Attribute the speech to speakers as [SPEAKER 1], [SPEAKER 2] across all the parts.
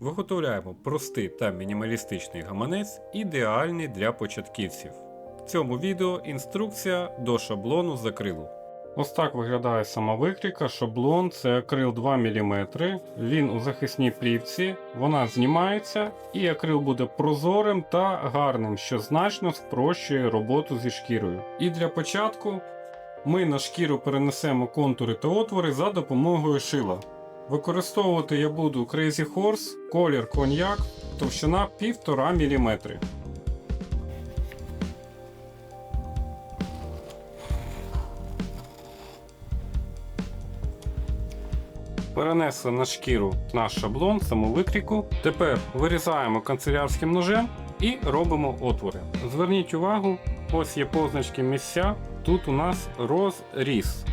[SPEAKER 1] Виготовляємо простий та мінімалістичний гаманець, ідеальний для початківців. В цьому відео інструкція до шаблону з акрилу. Ось так виглядає сама викрійка. Шаблон це акрил 2 мм. Він у захисній плівці, вона знімається, і акрил буде прозорим та гарним, що значно спрощує роботу зі шкірою. І для початку ми на шкіру перенесемо контури та отвори за допомогою шила. Використовувати я буду Crazy Horse, колір коньяк, товщина 1,5 мм. Перенесли на шкіру наш шаблон, саму викрійку. Тепер вирізаємо канцелярським ножем і робимо отвори. Зверніть увагу, ось є позначки місця. Тут у нас розріз.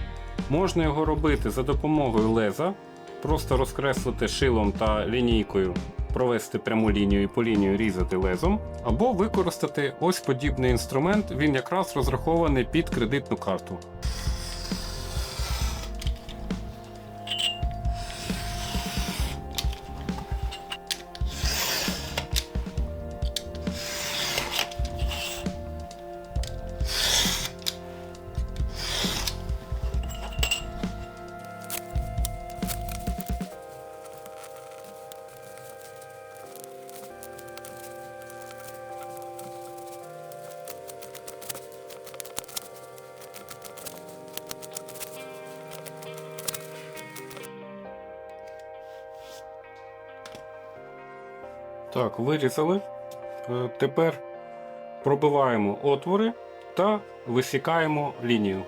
[SPEAKER 1] Можна його робити за допомогою леза, просто розкреслити шилом та лінійкою, провести пряму лінію і по лінію різати лезом, або використати ось подібний інструмент, він якраз розрахований під кредитну карту. Так, вирізали. Е, Тепер пробиваємо отвори та висікаємо лінію.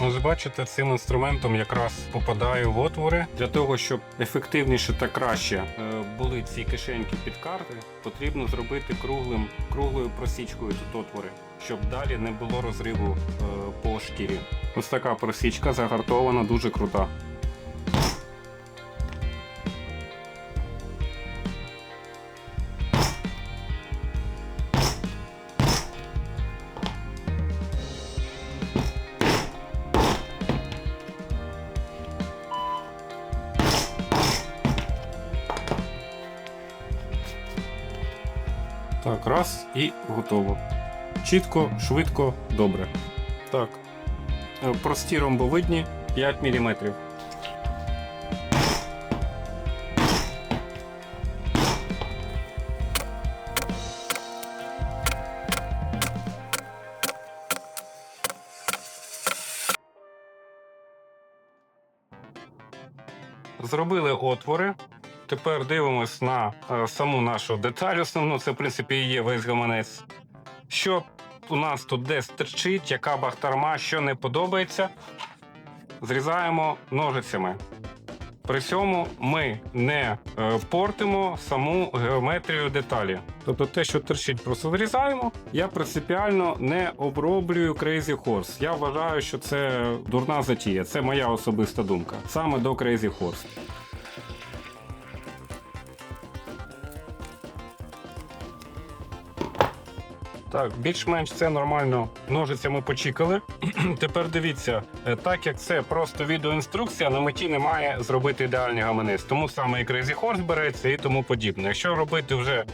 [SPEAKER 1] Ось бачите, цим інструментом якраз попадаю в отвори. Для того, щоб ефективніше та краще е, були ці кишеньки під карти, потрібно зробити круглим, круглою просічкою тут отвори, щоб далі не було розриву е, по шкірі. Ось така просічка загартована, дуже крута. Так, раз і готово. Чітко, швидко, добре. Так. Е, Прості ромбовидні 5 мм. Зробили отвори. Тепер дивимось на е, саму нашу деталь. Основну це, в принципі, і є весь гаманець. Що у нас тут десь терчить, яка бахтарма, що не подобається, зрізаємо ножицями. При цьому ми не е, портимо саму геометрію деталі. Тобто те, що терчить, просто зрізаємо. Я принципіально не оброблюю Crazy Horse. Я вважаю, що це дурна затія. Це моя особиста думка. Саме до Crazy Horse. Так, більш-менш це нормально. Ножицями почікали. Тепер дивіться, е, так як це просто відеоінструкція, на меті немає зробити ідеальний гаманець. Тому саме і Crazy Horse береться і тому подібне. Якщо робити вже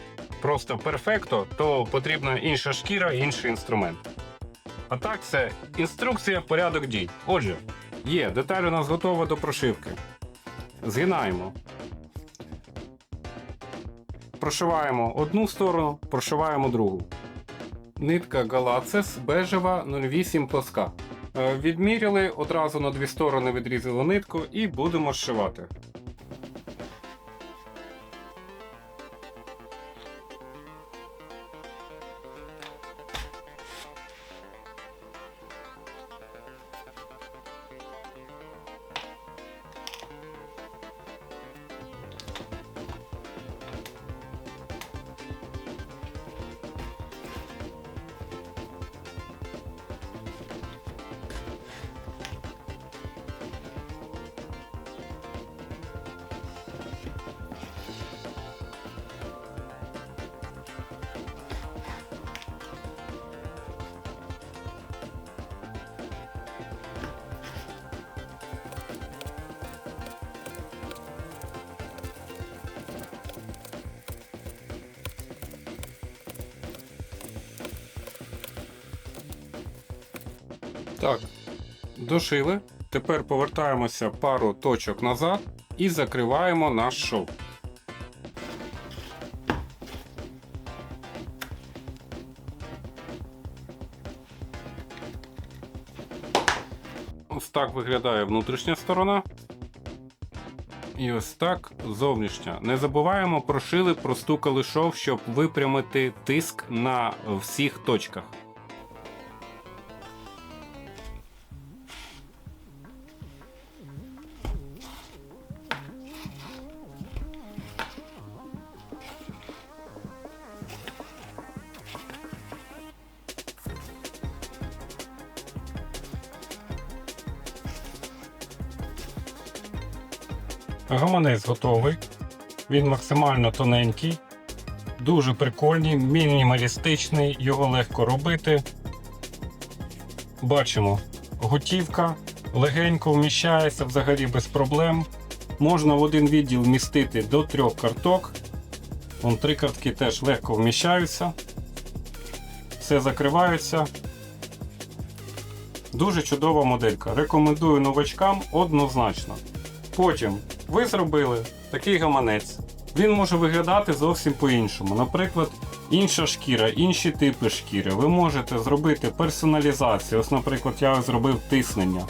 [SPEAKER 1] просто перфекто, то потрібна інша шкіра, інший інструмент. А так, це інструкція, порядок дій. Отже, є, деталь у нас готова до прошивки. Згинаємо. Прошиваємо одну сторону, прошиваємо другу. Нитка Галацес бежева 08 плоска. Е, Відміряли, одразу на дві сторони відрізали нитку і будемо зшивати. Так, дошили. Тепер повертаємося пару точок назад і закриваємо наш шов. Ось так виглядає внутрішня сторона. І ось так зовнішня. Не забуваємо, прошили, простукали шов, щоб випрямити тиск на всіх точках. Гаманець готовий. Він максимально тоненький, дуже прикольний, мінімалістичний, його легко робити. Бачимо, готівка легенько вміщається взагалі без проблем. Можна в один відділ вмістити до трьох карток. Вон три картки теж легко вміщаються. Все закривається. Дуже чудова моделька. Рекомендую новачкам однозначно. Потім ви зробили такий гаманець. Він може виглядати зовсім по-іншому. Наприклад, інша шкіра, інші типи шкіри. Ви можете зробити персоналізацію. Ось, наприклад, я зробив тиснення.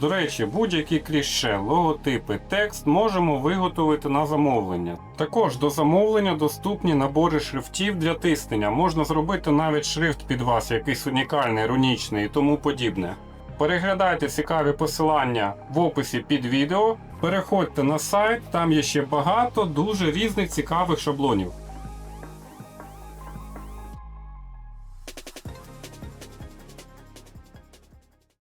[SPEAKER 1] До речі, будь-які кліше, логотипи, текст можемо виготовити на замовлення. Також до замовлення доступні набори шрифтів для тиснення. Можна зробити навіть шрифт під вас, якийсь унікальний, рунічний і тому подібне. Переглядайте цікаві посилання в описі під відео. Переходьте на сайт, там є ще багато дуже різних цікавих шаблонів.